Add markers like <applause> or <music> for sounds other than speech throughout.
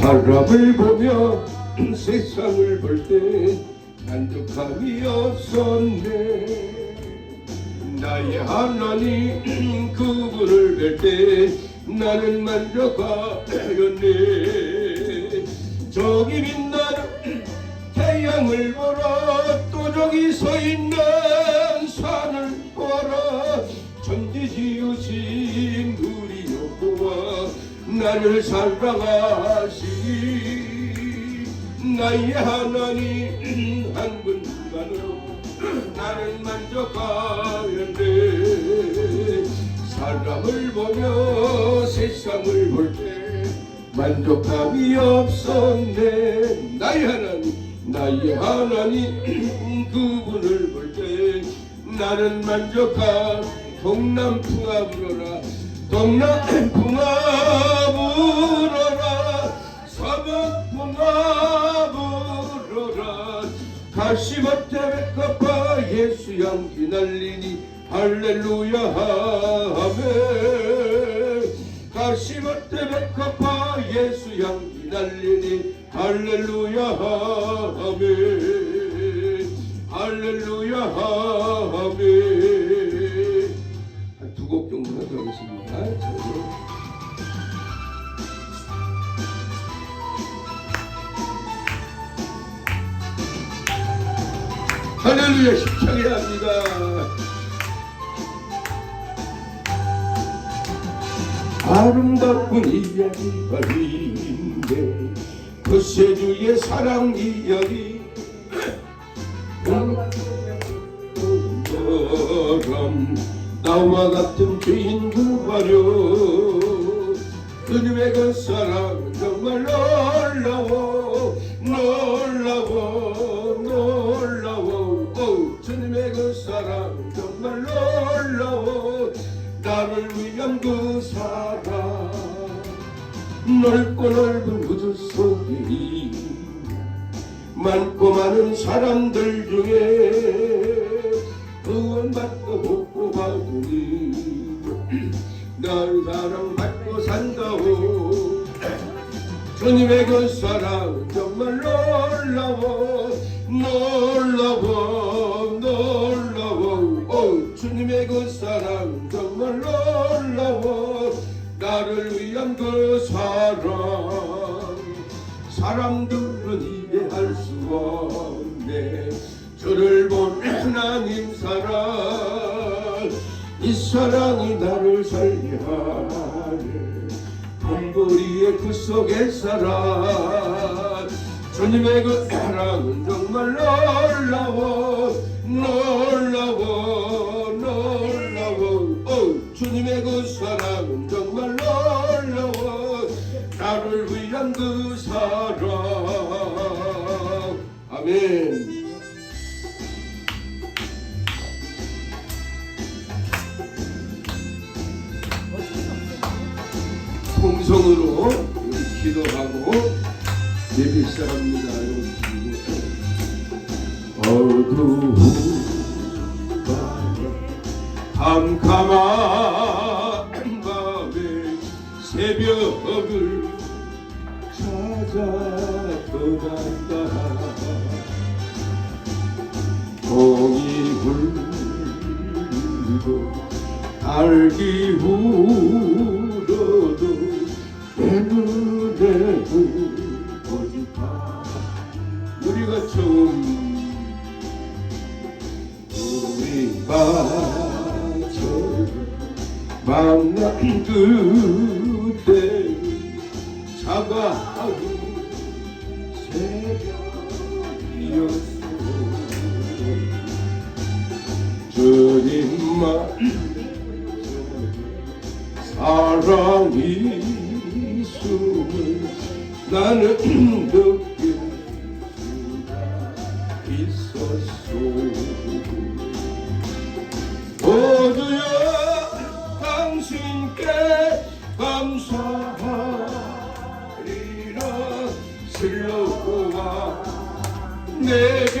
사람을 보며 <clears throat> 세상을 볼 때 만족함이 없었네. 나의 하나님 <clears throat> 그분을 뵐 때 나는 만족하였네. 저기 빛나는 <clears throat> 태양을 보라 나를 사랑하시니 나의 하나님 한 분만으로 나는 만족하였네 사람을 보며 세상을 볼 때 만족함이 없었네. 나의 하나님 나의 하나님 그분을 볼 때 나는 만족한 동남풍아 불어라 동남풍아 불어라 서북풍아 불어라. 가시밭에 백합화 예수 향기 날리니 할렐루야 하메 가시밭에 백합화 예수 향기 날리니 할렐루야 하메 할렐루야 두 저는. 할렐루야 심청해야 합니다. 아름다운 이야기가 있는데 그 세주의 사랑 이야기. 사람 나와 같은 죄인 구하려. 그님의 그 사랑 정말 놀라워 놀라워 놀라워. 오, 주님의 그 사랑 정말 놀라워. 나를 위한 그 사랑. 넓고 넓은 우주 속에 많고 많은 사람들 중에 구원받고 받으니 널 사랑받고 산다고. 주님의 그 사랑 정말 놀라워 놀라워 놀라워. 오, 주님의 그 사랑 정말 놀라워. 나를 위한 그 사랑. 사람들은 이해할 수 없네. 저를 본 하나님 사랑. 이 사랑이 나를 살게 하네. tom보리의 그 속의 사랑 주님의 그 사랑은 정말 놀라워 놀라워 놀라워. 오, 주님의 그 사랑은 정말 놀라워. 나를 위한 그 사랑. 아멘 예배 시작합니다. 어두운 밤 캄캄한 밤에 새벽을 찾아 떠난다 공이 울고 달기 울어도 내 눈에는 오직하 우리가 처음 우리 빠져 만난 그때 차가운 새벽이었어 주님만 사랑이 있음을 나는 느 모두여 당신께 감사하리라. 슬로와 내게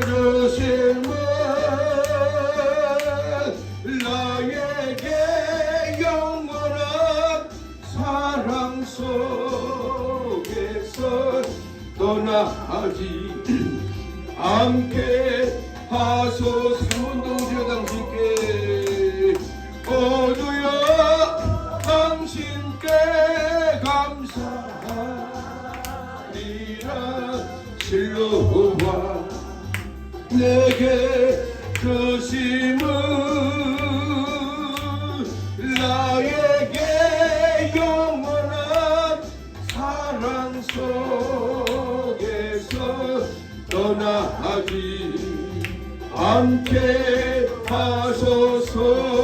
주심은 나에게 영원한 사랑 속에 떠나지 않게 하소서 운동주여 당신께 모두여 당신께 감사하리라. 실로와 내게 주심은 나에게 영원한 사랑 속에서 떠나지 함께 하소서.